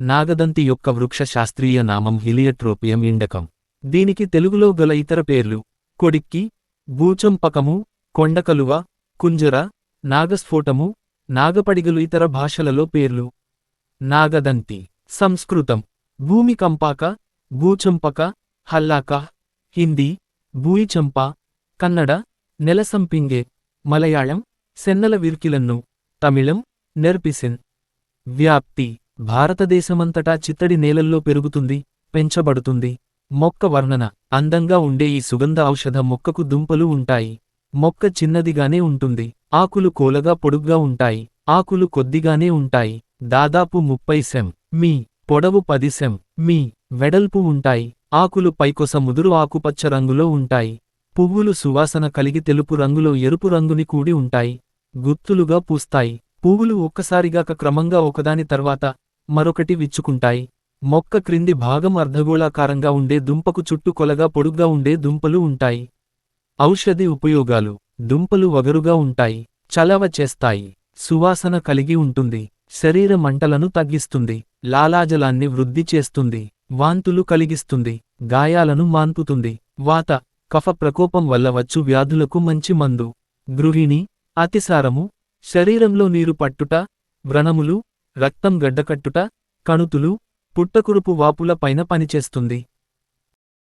నాగదంతి యొక్క వృక్ష శాస్త్రీయ నామం హిలియట్రోపియం ఇండకం. దీనికి తెలుగులో గల ఇతర పేర్లు కొడిక్కి భూచంపకము కొండకలువ కుంజర నాగస్ఫోటము నాగపడిగలు ఇతర భాషలలో పేర్లు. నాగదంతి సంస్కృతం. భూమి కంపాక భూచంపక హల్లాక హిందీ భూయిచంప కన్నడ నెలసంపింగే మలయాళం సెన్నల విర్కిలన్ను తమిళం నెర్పిసిన్. వ్యాప్తి భారతదేశమంతటా చిత్తడి నేలల్లో పెరుగుతుంది పెంచబడుతుంది. మొక్క వర్ణన. అందంగా ఉండే ఈ సుగంధ ఔషధ మొక్కకు దుంపలు ఉంటాయి. మొక్క చిన్నదిగానే ఉంటుంది. ఆకులు కోలగా పొడుగ్గా ఉంటాయి. ఆకులు కొద్దిగానే ఉంటాయి. దాదాపు ముప్పై సెం. మీ. పొడవు పది సెం. మీ. వెడల్పు ఉంటాయి. ఆకులు పైకొస ముదురు ఆకుపచ్చ రంగులో ఉంటాయి. పువ్వులు సువాసన కలిగి తెలుపు రంగులో ఎరుపు రంగుని కూడి ఉంటాయి. గుత్తులుగా పూస్తాయి. పువ్వులు ఒక్కసారిగాక క్రమంగా ఒకదాని తర్వాత మరొకటి విచ్చుకుంటాయి. మొక్క క్రింది భాగం అర్ధగోళాకారంగా ఉండే దుంపకు చుట్టూ కొలగా పొడుగ్గా ఉండే దుంపలు ఉంటాయి. ఔషధి ఉపయోగాలు. దుంపలు వగరుగా ఉంటాయి. చలవ చేస్తాయి. సువాసన కలిగి ఉంటుంది. శరీర మంటలను తగ్గిస్తుంది. లాలాజలాన్ని వృద్ధి చేస్తుంది. వాంతులు కలిగిస్తుంది. గాయాలను మాన్పుతుంది. వాత కఫ ప్రకోపం వల్ల వచ్చు వ్యాధులకు మంచి మందు. గృహిణి అతిసారము. శరీరంలో నీరు పట్టుట వ్రణములు రక్తం గడ్డకట్టుట కణుతులు పుట్టకురుపు వాపుల పైన పనిచేస్తుంది.